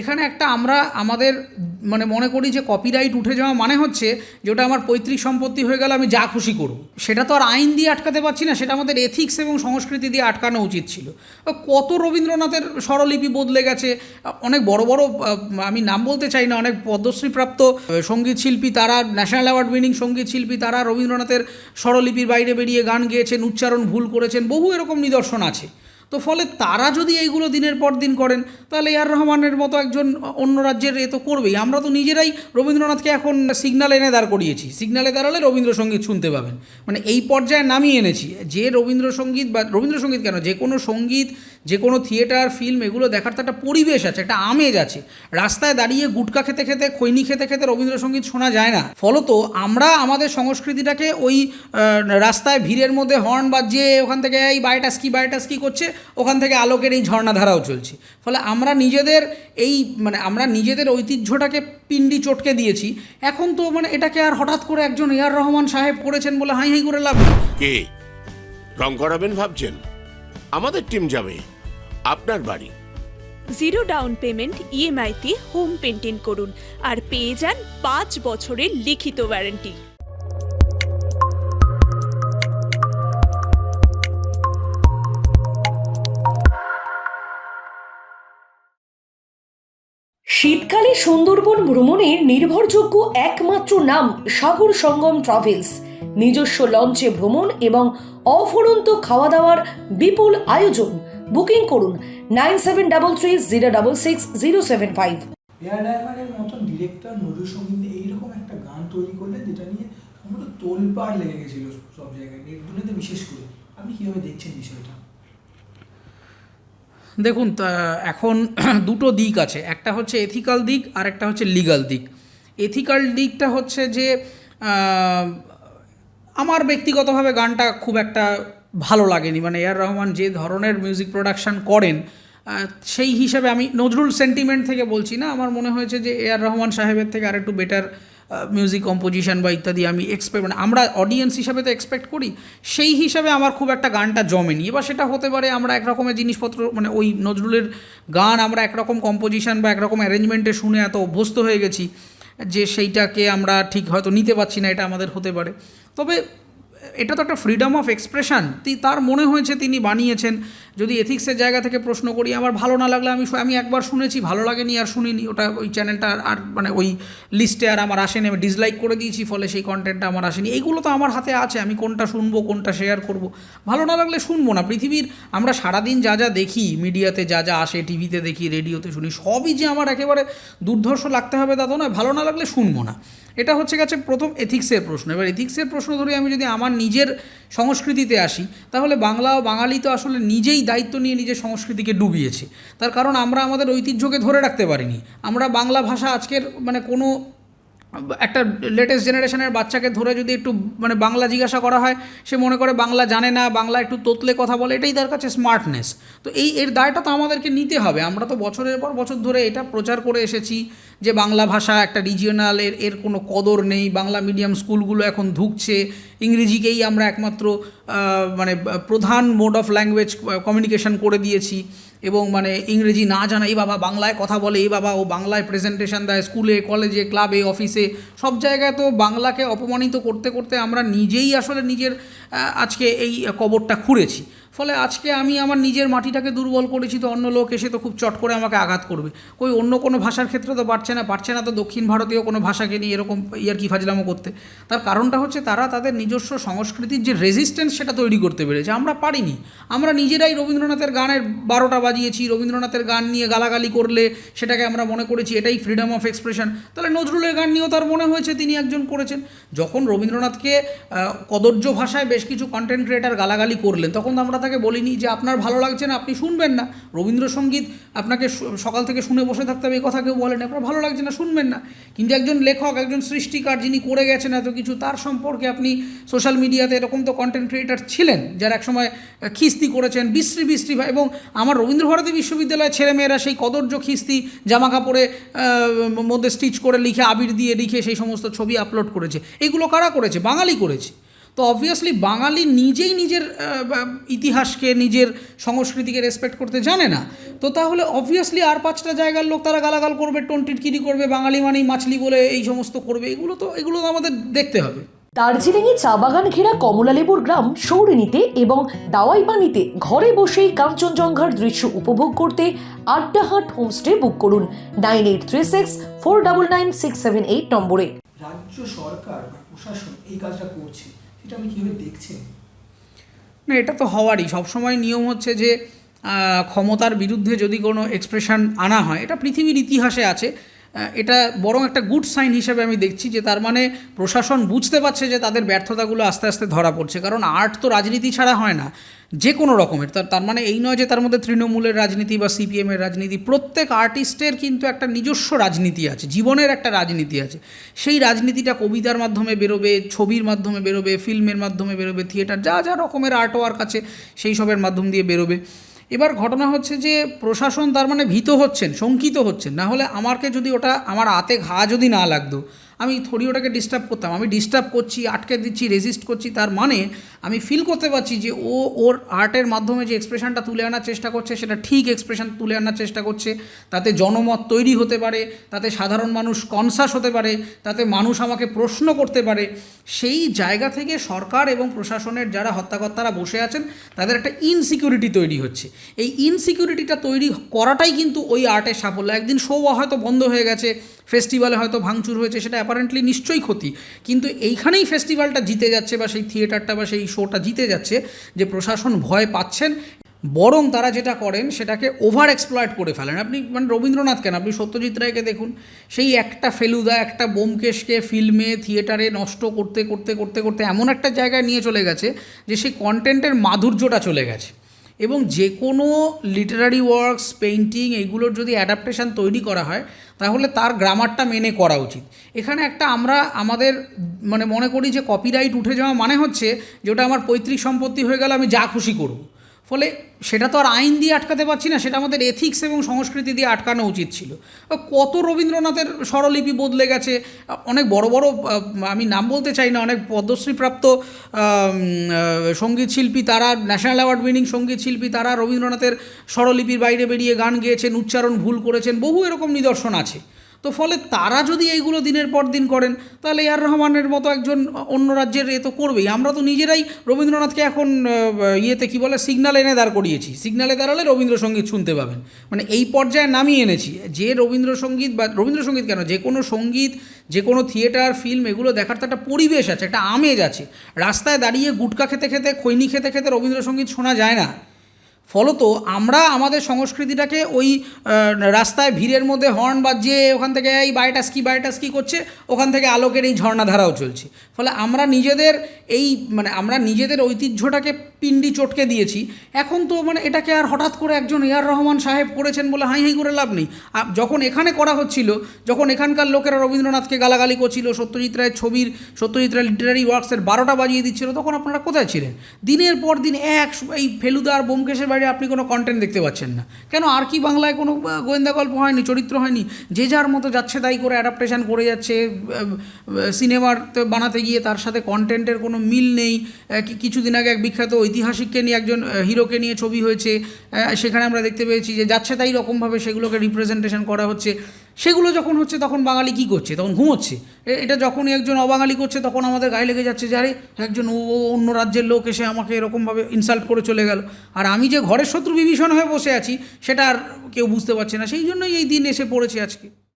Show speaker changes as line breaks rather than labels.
এখানে একটা আমরা আমাদের মানে মনে করি যে কপিরাইট উঠে যাওয়া মানে হচ্ছে যে ওটা আমার পৈতৃক সম্পত্তি হয়ে গেলে আমি যা খুশি করব। সেটা তো আর আইন দিয়ে আটকাতে পারছি না, সেটা আমাদের এথিক্স এবং সংস্কৃতি দিয়ে আটকানো উচিত ছিল। কত রবীন্দ্রনাথের স্বরলিপি বদলে গেছে, অনেক বড় বড়, আমি নাম বলতে চাই না, অনেক পদ্মশ্রীপ্রাপ্ত সংগীত শিল্পী, তারা ন্যাশনাল অ্যাওয়ার্ড উইনিং সংগীত শিল্পী, তারা রবীন্দ্রনাথের স্বরলিপির বাইরে বেরিয়ে গান গেয়েছেন, উচ্চারণ ভুল করেছেন, বহু এরকম নিদর্শন আছে। তো ফলে তারা যদি এইগুলো দিনের পর দিন করেন, তাহলে আর রহমানের মতো একজন অন্য রাজ্যের এ তো করবেই। আমরা তো নিজেরাই রবীন্দ্রনাথকে এখন সিগনাল এনে দাঁড় করিয়েছি। সিগনালে দাঁড়ালে রবীন্দ্রসঙ্গীত শুনতে পাবেন। মানে এই পর্যায়ে নামিয়ে এনেছি। যে রবীন্দ্রসঙ্গীত বা রবীন্দ্রসঙ্গীত কেন? যে কোনো সংগীত যে কোনো থিয়েটার ফিল্ম এগুলো দেখার তো একটা পরিবেশ আছে, একটা আমেজ আছে। রাস্তায় দাঁড়িয়ে গুটকা খেতে খেতে, খৈনি খেতে খেতে রবীন্দ্রসঙ্গীত শোনা যায় না। ফলত, আমরা আমাদের সংস্কৃতিটাকে ওই রাস্তায় ভিড়ের মধ্যে হর্ন বাজিয়ে ওখান থেকে এই বাইটাস্কি বাইটাস্কি করছে, ওখান থেকে আলোকের এই ঝর্ণাধারাও চলছে। ফলে আমরা নিজেদের এই মানে আমরা নিজেদের ঐতিহ্যটাকে পিন্ডি চটকে দিয়েছি। এখন তো মানে এটাকে আর হঠাৎ করে একজন এআর রহমান সাহেব করেছেন বলে হাই হাই করে লাভ।
কে? রং করাবেন ভাবছেন? আমাদের টিম যাবে। আপনার বাড়ি।
জিরো ডাউন পেমেন্ট ইএমআইতে হোম পেন্টিং করুন আর পেয়ে যান পাঁচ বছরের লিখিত ওয়ারেন্টি
শীতকালে সুন্দরবন ভ্রমণের নির্ভরযোগ্য একমাত্র নাম সাগর সঙ্গম ট্রাভেলস। নিজস্ব লঞ্চে ভ্রমণ এবং অফুরন্ত খাওয়া দাওয়ার বিপুল আয়োজন। বুকিং করুন nine seven double three zero double six zero seven five.
Air ডায়মন্ডের মতন ডিরেক্টর নজরুল সংগীত এইরকম একটা গান তৈরি করলেন যেটা নিয়ে তোলপাড় লেগে গেছিল সব জায়গায়। নেট দুনিয়াতে বিশেষ করে আপনি কীভাবে দেখছেন বিষয়টা?
দেখুন তা এখন দুটো দিক আছে। একটা হচ্ছে এথিক্যাল দিক আর একটা হচ্ছে লিগাল দিক। এথিক্যাল দিকটা হচ্ছে যে আমার ব্যক্তিগতভাবে গানটা খুব একটা ভালো লাগেনি। মানে এআর রহমান যে ধরনের মিউজিক প্রোডাকশন করেন সেই হিসাবে আমি নজরুল সেন্টিমেন্ট থেকে বলছি না। আমার মনে হয়েছে যে এআর রহমান সাহেবের থেকে আরেকটু বেটার মিউজিক কম্পোজিশন বা ইত্যাদি আমি এক্সপেক্ট মানে আমরা অডিয়েন্স হিসাবে তো এক্সপেক্ট করি। সেই হিসাবে আমার খুব একটা গানটা জমেনি। এবার সেটা হতে পারে আমরা একরকমের জিনিসপত্র মানে ওই নজরুলের গান আমরা একরকম কম্পোজিশন বা একরকম অ্যারেঞ্জমেন্টে শুনে এত অভ্যস্ত হয়ে গেছি যে সেইটাকে আমরা ঠিক হয়তো নিতে পারছি না, এটা আমাদের হতে পারে। তবে এটা তো একটা ফ্রিডম অফ এক্সপ্রেশন তার মনে হয়েছে তিনি বানিয়েছেন। যদি এথিক্সের জায়গা থেকে প্রশ্ন করি, আমার ভালো না লাগলে আমি আমি একবার শুনেছি, ভালো লাগেনি আর শুনিনি। ওটা ওই চ্যানেলটা আর- মানে ওই লিস্টে আর আমার আসেনি, আমি ডিসলাইক করে দিয়েছি, ফলে সেই কন্টেন্টটা আমার আসেনি। এইগুলো তো আমার হাতে আছে, আমি কোনটা শুনব, কোনটা শেয়ার করব। ভালো না লাগলে শুনব না। পৃথিবীর আমরা সারাদিন যা যা দেখি মিডিয়াতে যা যা আসে টিভিতে দেখি রেডিওতে শুনি, সবই যে আমার একেবারে দুর্ধর্ষ লাগতে হবে তা তো নয়, ভালো না লাগলে শুনব না। এটা হচ্ছে গেছে প্রথম এথিক্সের প্রশ্ন। এবার এথিক্সের প্রশ্ন ধরে, আমি যদি আমার নিজের সংস্কৃতিতে আসি, তাহলে বাংলা ও বাঙালি তো আসলে নিজেই দায়িত্ব নিয়ে নিজের সংস্কৃতিকে ডুবিয়েছে। তার কারণ আমরা আমাদের ঐতিহ্যকে ধরে রাখতে পারিনি। আমরা বাংলা ভাষা আজকের মানে কোনো একটা লেটেস্ট জেনারেশনের বাচ্চাকে ধরে যদি একটু মানে বাংলা জিজ্ঞাসা করা হয়, সে মনে করে বাংলা জানে না, বাংলা একটু তোতলে কথা বলে, এটাই তার কাছে স্মার্টনেস তো এই এর দায়টা তো আমাদেরকে নিতে হবে। আমরা তো বছরের পর বছর ধরে এটা প্রচার করে এসেছি যে বাংলা ভাষা একটা রিজিওনাল এর এর কোনো কদর নেই, বাংলা মিডিয়াম স্কুলগুলো এখন ধুকছে ইংরেজিকেই আমরা একমাত্র মানে প্রধান মোড অফ ল্যাঙ্গুয়েজ কমিউনিকেশন করে দিয়েছি এবং মানে ইংরেজি না জানা, এই বাবা বাংলায় কথা বলে, এই বাবা ও বাংলায় প্রেজেন্টেশন দেয় স্কুলে কলেজে ক্লাবে অফিসে সব জায়গায় তো বাংলাকে অপমানিত করতে করতে আমরা নিজেই আসলে নিজের আজকে এই কবরটা খুঁড়েছি। ফলে আজকে আমি আমার নিজের মাটিটাকে দুর্বল করেছি তো অন্য লোক এসে তো খুব চট করে আমাকে আঘাত করবে। কই অন্য কোনো ভাষার ক্ষেত্রে তো পারছে না পারছে না তো দক্ষিণ ভারতীয় কোনো ভাষাকে নিয়ে এরকম ইয়ার কি ফাজলামো করতে। তার কারণটা হচ্ছে তারা তাদের নিজস্ব সংস্কৃতির যে রেজিস্ট্যান্স সেটা তৈরি করতে পেরেছে, আমরা পারিনি। আমরা নিজেরাই রবীন্দ্রনাথের গানের বারোটা বাজিয়েছি, রবীন্দ্রনাথের গান নিয়ে গালাগালি করলে সেটাকে আমরা মনে করেছি এটাই ফ্রিডম অফ এক্সপ্রেশন তাহলে নজরুলের গান নিয়েও তার মনে হয়েছে তিনি একজন করেছেন। যখন রবীন্দ্রনাথকে কদর্য ভাষায় বেশ কিছু কন্টেন্ট ক্রিয়েটার গালাগালি করলেন, তখন আমরা তাকে বলিনি যে আপনার ভালো লাগছে না, আপনি শুনবেন না। রবীন্দ্রসঙ্গীত আপনাকে সকাল থেকে শুনে বসে থাকতে হবে, এই কথা কেউ বলেন। আপনার ভালো লাগছে না, শুনবেন না। কিন্তু একজন লেখক, একজন সৃষ্টিকার যিনি করে গেছেন এত কিছু, তার সম্পর্কে আপনি সোশ্যাল মিডিয়াতে এরকম তো কন্টেন্ট ক্রিয়েটার ছিলেন, যারা একসময় খিস্তি করেছেন, বিশ্রী বিশ্রী এবং আমার রবীন্দ্রভারতী বিশ্ববিদ্যালয়ের ছেলেমেয়েরা সেই কদর্য খিস্তি জামা কাপড়ে মধ্যে স্টিচ করে লিখে, আবির দিয়ে লিখে সেই সমস্ত ছবি আপলোড করেছে। এগুলো কারা করেছে? বাঙালি করেছে। তো অবভিয়াসলি বাঙালি নিজেই নিজের ইতিহাসকে নিজের সংস্কৃতিকে রেসপেক্ট করতে জানে না। তো তাহলে অবভিয়াসলি আর পাঁচটা জায়গার লোক তারা গালাগাল করবে টন্টিটকিরি করবে বাঙালি মানেই মাছলি বলে এই সমস্ত করবে এগুলো তো এগুলো তো আমাদের দেখতে হবে।
দার্জিলিংয়ে চা বাগান ঘেরা কমলালেবুর গ্রাম সৌরিনীতে এবং দাওয়াই পানিতে ঘরে বসেই কাঞ্চনজঙ্ঘার দৃশ্য উপভোগ করতে আড্ডাহাট হোমস্টে বুক করুন nine eight three six four double nine six seven eight নম্বরে।
রাজ্য সরকার প্রশাসন এই কাজটা করছে। সেটা আপনি কীভাবে দেখছেন
না, এটা তো হওয়ারই। সবসময় নিয়ম হচ্ছে যে ক্ষমতার বিরুদ্ধে যদি কোনো এক্সপ্রেশন আনা হয়, এটা পৃথিবীর ইতিহাসে আছে। এটা বরং একটা গুড সাইন হিসেবে আমি দেখছি যে তার মানে প্রশাসন বুঝতে পারছে যে তাদের ব্যর্থতাগুলো আস্তে আস্তে ধরা পড়ছে। কারণ আর্ট তো রাজনীতি ছাড়া হয় না, যে কোনো রকমের। তার তার মানে এই নয় যে তার মধ্যে তৃণমূলের রাজনীতি বা সিপিএমের রাজনীতি, প্রত্যেক আর্টিস্টের কিন্তু একটা নিজস্ব রাজনীতি আছে, জীবনের একটা রাজনীতি আছে। সেই রাজনীতিটা কবিতার মাধ্যমে বেরোবে, ছবির মাধ্যমে বেরোবে, ফিল্মের মাধ্যমে বেরোবে, থিয়েটার, যা যা রকমের আর্ট ওয়ার্ক আছে, সেই সবের মাধ্যম দিয়ে বেরোবে। এবার ঘটনা হচ্ছে যে প্রশাসন তার মানে ভীত হচ্ছেন, শঙ্কিত হচ্ছেন। না হলে আমাকে যদি ওটা, আমার হাতে ঘা যদি না লাগতো আমি থোড়ি ওটাকে ডিস্টার্ব করতাম। আমি ডিস্টার্ব করছি, আটকে দিচ্ছি রেজিস্ট করছি, তার মানে আমি ফিল করতে পারছি যে ও ওর আর্টের মাধ্যমে যে এক্সপ্রেশনটা তুলে আনার চেষ্টা করছে, সেটা ঠিক এক্সপ্রেশন তুলে আনার চেষ্টা করছে। তাতে জনমত তৈরি হতে পারে, তাতে সাধারণ মানুষ কনসাস হতে পারে, তাতে মানুষ আমাকে প্রশ্ন করতে পারে। সেই জায়গা থেকে সরকার এবং প্রশাসনের যারা হত্যাকর্তারা বসে আছেন, তাদের একটা ইনসিকিউরিটি তৈরি হচ্ছে। এই ইনসিকিউরিটিটা তৈরি করাটাই কিন্তু ওই আর্টের সাফল্য। একদিন শো হয়তো বন্ধ হয়ে গেছে ফেস্টিভ্যালে হয়তো ভাঙচুর হয়েছে, সেটা অ্যাপারেন্টলি নিশ্চয়ই ক্ষতি। কিন্তু এইখানেই ফেস্টিভ্যালটা জিতে যাচ্ছে বা সেই থিয়েটারটা বা সেই শোটা জিতে যাচ্ছে যে প্রশাসন ভয় পাচ্ছেন, বরং তারা যেটা করেন সেটাকে ওভার এক্সপ্লয়েট করে ফেলেন। আপনি মানে রবীন্দ্রনাথ কেন? আপনি সত্যজিৎ রায়কে দেখুন, সেই একটা ফেলুদা, একটা বোমকেশকে ফিল্মে থিয়েটারে নষ্ট করতে করতে করতে করতে এমন একটা জায়গায় নিয়ে চলে গেছে যে সেই কন্টেন্টের মাধুর্যটা চলে গেছে। এবং যে কোনো লিটারারি ওয়ার্কস পেইন্টিং এইগুলোর যদি অ্যাডাপ্টেশান তৈরি করা হয়, তাহলে তার গ্রামারটা মেনে করা উচিত। এখানে একটা আমরা আমাদের মানে মনে করি যে কপিরাইট উঠে যাওয়া মানে হচ্ছে যে ওটা আমার পৈতৃক সম্পত্তি হয়ে গেলে, আমি যা খুশি করব। ফলে সেটা তো আর আইন দিয়ে আটকাতে পারছি না, সেটা আমাদের এথিক্স এবং সংস্কৃতি দিয়ে আটকানো উচিত ছিল। কত রবীন্দ্রনাথের স্বরলিপি বদলে গেছে, অনেক বড় বড় আমি নাম বলতে চাই না, অনেক পদ্মশ্রীপ্রাপ্ত সংগীত শিল্পী, তারা ন্যাশনাল অ্যাওয়ার্ড উইনিং সংগীত শিল্পী, তারা রবীন্দ্রনাথের স্বরলিপির বাইরে বেরিয়ে গান গেয়েছেন, উচ্চারণ ভুল করেছেন, বহু এরকম নিদর্শন আছে। তো ফলে তারা যদি এইগুলো দিনের পর দিন করেন, তাহলে আর রহমানের মতো একজন অন্য রাজ্যের এ তো করবেই। আমরা তো নিজেরাই রবীন্দ্রনাথকে এখন ইয়েতে কি বলে সিগন্যাল এনে দাঁড় করিয়েছি। সিগনালে দাঁড়ালে রবীন্দ্রসঙ্গীত শুনতে পাবেন। মানে এই পর্যায়ে নামিয়ে এনেছি। যে রবীন্দ্রসঙ্গীত বা রবীন্দ্রসঙ্গীত কেন? যে কোনো সংগীত, যে কোনো থিয়েটার ফিল্ম এগুলো দেখার তো একটা পরিবেশ আছে, একটা আমেজ আছে। রাস্তায় দাঁড়িয়ে গুটকা খেতে খেতে, খৈনি খেতে খেতে রবীন্দ্রসঙ্গীত শোনা যায় না। ফলত আমরা আমাদের সংস্কৃতিটাকে ওই রাস্তায় ভিড়ের মধ্যে হর্ন বাজিয়ে ওখান থেকে এই বায়োটাস কি বায়োটাস কি করছে, ওখান থেকে আলোকের এই ঝর্ণাধারাও চলছে। ফলে আমরা নিজেদের এই মানে আমরা নিজেদের ঐতিহ্যটাকে পিন্ডি চটকে দিয়েছি। এখন তো মানে এটাকে আর হঠাৎ করে একজন এ আর রহমান সাহেব করেছেন বলে হাই হাই করে লাভ নেই। যখন এখানে করা হচ্ছিল, যখন এখানকার লোকেরা রবীন্দ্রনাথকে গালাগালি করছিল, সত্যজিৎ রায়ের ছবির, সত্যজিৎ রায় লিটারারি ওয়ার্কসের বারোটা বাজিয়ে দিচ্ছিল, তখন আপনারা কোথায় ছিলেন? দিনের পর দিন এক এই ফেলুদা আর বোমকেশের বাইরে আপনি কোনো কন্টেন্ট দেখতে পাচ্ছেন না। কেন আর কি বাংলায় কোনো গোয়েন্দা গল্প হয়নি, চরিত্র হয়নি? যে যার মতো যাচ্ছে তাই করে অ্যাডাপ্টেশন করে যাচ্ছে সিনেমার বানাতে গিয়ে তার সাথে কন্টেন্টের কোনো মিল নেই। কিছুদিন আগে এক বিখ্যাত ঐতিহাসিককে নিয়ে একজন হিরোকে নিয়ে ছবি হয়েছে সেখানে আমরা দেখতে পেয়েছি যে যাচ্ছে তাই রকমভাবে সেগুলোকে রিপ্রেজেন্টেশন করা হচ্ছে। সেগুলো যখন হচ্ছে তখন বাঙালি কী করছে? তখন ঘুমোচ্ছে। এটা যখনই একজন অবাঙালি করছে তখন আমাদের গায়ে লেগে যাচ্ছে যে, আরে, একজন অন্য রাজ্যের লোক এসে আমাকে এরকমভাবে ইনসাল্ট করে চলে গেল। আর আমি যে ঘরের শত্রু বিভীষণ হয়ে বসে আছি, সেটা আর কেউ বুঝতে পারছে না। সেই জন্যই এই দিন এসে পড়েছে আজকে।